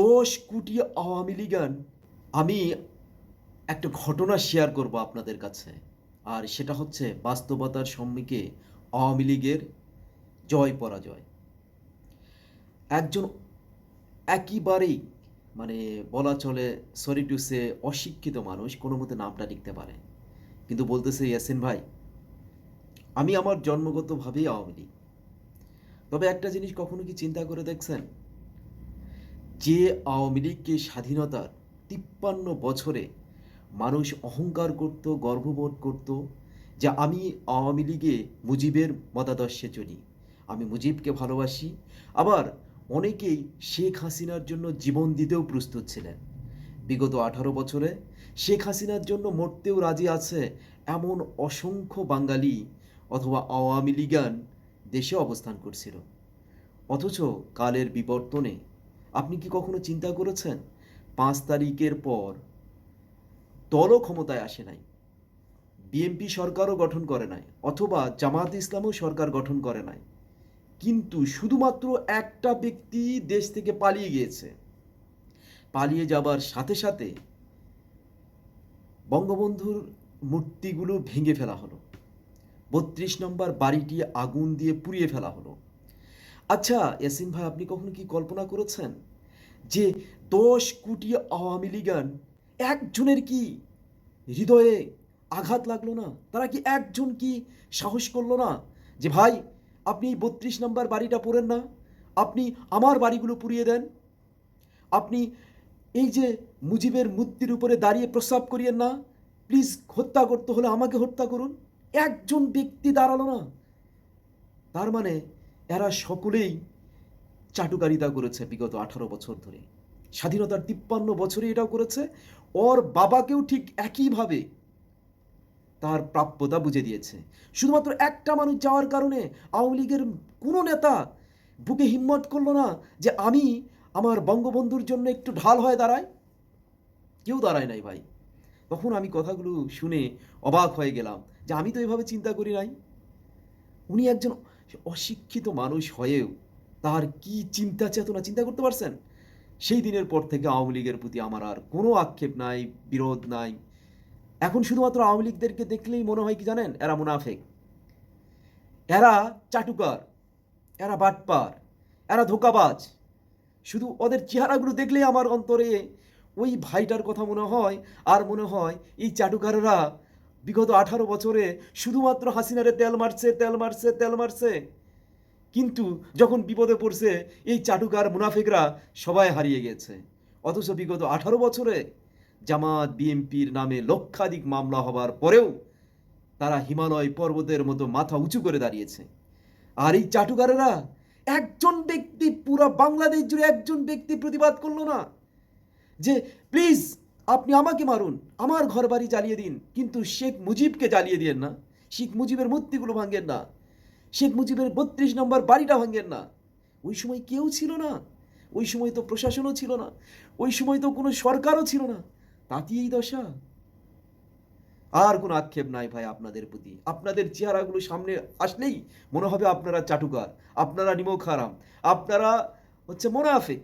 দশ কোটি আওয়ামী লীগান আমি একটা ঘটনা শেয়ার করব আপনাদের কাছে। আর সেটা হচ্ছে বাস্তবতার সম্মুখে আওয়ামী লীগের জয় পরাজয়। একজন একেবারেই মানে বলা চলে সরি টু সে অশিক্ষিত মানুষ, কোনো মতে নামটা লিখতে পারে। কিন্তু বলতেছে ইয়াসিন ভাই, আমি আমার জন্মগতভাবেই আওয়ামী লীগ। তবে একটা জিনিস কখনো কি চিন্তা করে দেখছেন? যে আওয়ামী লীগকে স্বাধীনতার তিপ্পান্ন বছরে মানুষ অহংকার করত, গর্ববোধ করত যে আমি আওয়ামী লীগে মুজিবের মতাদর্শে চলি। আমি মুজিবকে ভালোবাসি। আবার অনেকেই শেখ হাসিনার জন্য জীবন দিতেও প্রস্তুত ছিলেন। বিগত আঠারো বছরে শেখ হাসিনার জন্য মরতেও রাজি আছে এমন অসংখ্য বাঙালি অথবা আওয়ামী লীগান দেশে অবস্থান করছিল। অথচ কালের বিবর্তনে আপনি কি কখনো চিন্তা করেছেন? পাঁচ তারিখের পর দলও ক্ষমতায় আসে নাই। বিএনপি সরকারও গঠন করে নাই, অথবা জামাত ইসলামও সরকার গঠন করে নাই। কিন্তু শুধুমাত্র একটা ব্যক্তি দেশ থেকে পালিয়ে গিয়েছে। পালিয়ে যাবার সাথে সাথে বঙ্গবন্ধুর মূর্তিগুলো ভেঙে ফেলা হলো। বত্রিশ নম্বর বাড়িটি আগুন দিয়ে পুড়িয়ে ফেলা হলো। আচ্ছা ইয়াসিন ভাই, আপনি কখনো কি কল্পনা করেছেন যে দশ কোটি আওয়ামী লীগান একজনের কি হৃদয়ে আঘাত লাগল না? তারা কি একজন কি সাহস করল না যে, ভাই, আপনি এই বত্রিশ নম্বর বাড়িটা পড়েন না, আপনি আমার বাড়িগুলো পুড়িয়ে দেন, আপনি এই যে মুজিবের মূর্তির উপরে দাঁড়িয়ে প্রস্রাব করিয়েন না, প্লিজ হত্যা করতে হলে আমাকে হত্যা করুন। একজন ব্যক্তি দাঁড়াল না। তার মানে এরা সকলেই চাটুকারিতা করেছে বিগত আঠারো বছর ধরে। স্বাধীনতার তিপ্পান্ন বছরে এটাও করেছে। ওর বাবাকেও ঠিক একইভাবে তার প্রাপ্যতা বুঝে দিয়েছে। শুধুমাত্র একটা মানুষ যাওয়ার কারণে আওয়ামী লীগের কোনো নেতা বুকে হিম্মত করল না যে আমি আমার বঙ্গবন্ধুর জন্য একটু ঢাল হয়ে দাঁড়ায় কেউ দাঁড়ায় নাই ভাই। তখন আমি কথাগুলো শুনে অবাক হয়ে গেলাম যে আমি তো এভাবে চিন্তা করি নাই। উনি একজন অশিক্ষিত মানুষ হয়েও তার কি চিন্তা চেতনা চিন্তা করতে পারছেন? সেই দিনের পর থেকে আওয়ামী লীগের প্রতি আমার আর কোনো আক্ষেপ নাই, বিরোধ নাই। এখন শুধুমাত্র আওয়ামী লীগদেরকে দেখলেই মনে হয় কি জানেন? এরা মুনাফেক। এরা চাটুকার, এরা বাটপার, এরা ধোকাবাজ। শুধু ওদের চেহারাগুলো দেখলেই আমার অন্তরে ওই ভাইটার কথা মনে হয়, আর মনে হয় এই চাটুকাররা বিগত আঠারো বছরে শুধুমাত্র হাসিনারে তেল মারছে তেল মারছে তেল মারছে। কিন্তু যখন বিপদে পড়ছে, এই চাটুকার মুনাফিকরা সবাই হারিয়ে গেছে। অথচ বিগত আঠারো বছরে জামাত বিএমপির নামে লক্ষাধিক মামলা হবার পরেও তারা হিমালয় পর্বতের মতো মাথা উঁচু করে দাঁড়িয়েছে। আর এই চাটুকারেরা একজন ব্যক্তি পুরো বাংলাদেশ জুড়ে একজন ব্যক্তি প্রতিবাদ করল না। যে, প্লিজ আপনি আমাকে মারুন, আমার ঘর বাড়ি জ্বালিয়ে দিন, কিন্তু শেখ মুজিবকে জ্বালিয়ে দিয়েন না। শেখ মুজিবের মূর্তিগুলো ভাঙেন না। শেখ মুজিবের বত্রিশ নম্বর বাড়িটা ভাঙেন না। ওই সময় কেউ ছিল না। ওই সময় তো প্রশাসনও ছিল না। ওই সময় তো কোনো সরকারও ছিল না। তাতেই দশা। আর কোনো আক্ষেপ নাই ভাই আপনাদের প্রতি। আপনাদের চেহারাগুলো সামনে আসলেই মনে হবে আপনারা চাটুকার, আপনারা নিমক হারাম, আপনারা হচ্ছে মোনাফেক।